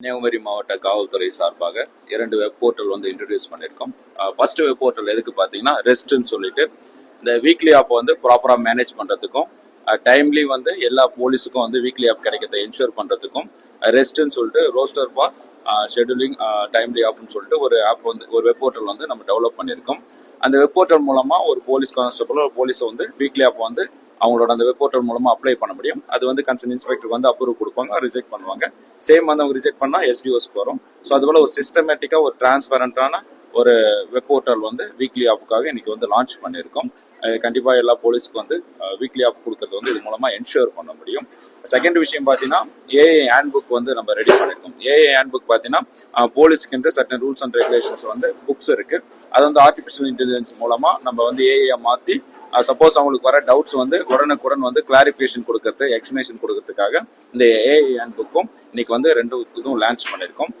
கன்னியாகுமரி மாவட்ட காவல்துறை சார்பாக இரண்டு வெப் போர்ட்டல் வந்து இன்ட்ரடியூஸ் பண்ணியிருக்கோம். ஃபர்ஸ்ட் வெப் போர்ட்டல் எதுக்கு பார்த்தீங்கன்னா ரெஸ்ட்னு சொல்லிட்டு இந்த வீக்லி ஆப் வந்து ப்ராப்பராக மேனேஜ் பண்ணுறதுக்கும் டைம்லி வந்து எல்லா போலீஸுக்கும் வந்து வீக்லி ஆப் கிடைக்கிறத என்ஷூர் பண்ணுறதுக்கும் ரெஸ்ட்னு சொல்லிட்டு ரோஸ்டர் பா ஷெடியூலிங் டைம்லி ஆப்னு சொல்லிட்டு ஒரு ஆப் வந்து ஒரு வெப் போர்ட்டல் வந்து நம்ம டெவலப் பண்ணியிருக்கோம். அந்த வெப் போர்ட்டல் மூலமாக ஒரு போலீஸ் கான்ஸ்டபிள் ஒரு போலீஸை வந்து வீக்லி ஆப் வந்து அவங்களோட அந்த வெப் போர்ட்டல் மூலமாக அப்ளை பண்ண முடியும். அது வந்து கன்சர்ன் இன்ஸ்பெக்டருக்கு வந்து அப்ரூவ் கொடுப்பாங்க ரிஜெக்ட் பண்ணுவாங்க. சேம் வந்து அவங்க ரிஜெக்ட் பண்ணால் எஸ்டிஓஸ் வரும். ஸோ அதுபோல் ஒரு சிஸ்டமேட்டிக்காக ஒரு டிரான்ஸ்பரண்டான ஒரு வெப் போர்ட்டல் வந்து வீக்லி ஆப்புக்காக இன்னைக்கு வந்து லான்ச் பண்ணியிருக்கோம். கண்டிப்பாக கண்டிப்பா எல்லா போலீஸ்க்கு வந்து வீக்லி ஆஃப் கொடுக்கறது வந்து இது மூலமா என்ஷூர் பண்ண முடியும். செகண்ட் விஷயம் பார்த்தீங்கன்னா ஏஏ ஹேண்ட் புக் வந்து நம்ம ரெடி பண்ணியிருக்கோம். ஏஏ ஹேண்ட் புக் பார்த்தீங்கன்னா போலீஸ்க்கு சர்டன் ரூல்ஸ் அண்ட் ரெகுலேஷன்ஸ் வந்து புக்ஸ் இருக்கு. அது வந்து ஆர்டிஃபிஷியல் இன்டெலிஜென்ஸ் மூலமா நம்ம வந்து ஏஐ மாத்தி சப்போஸ் அவங்களுக்கு வர டவுட்ஸ் வந்து உடனுக்குடன் வந்து கிளாரிஃபிகேஷன் கொடுக்கறது எக்ஸ்பிளேஷன் கொடுக்கறதுக்காக இந்த ஏஐ புக்கும் இன்னைக்கு வந்து ரெண்டு இதுவும் லான்ச் பண்ணியிருக்கோம்.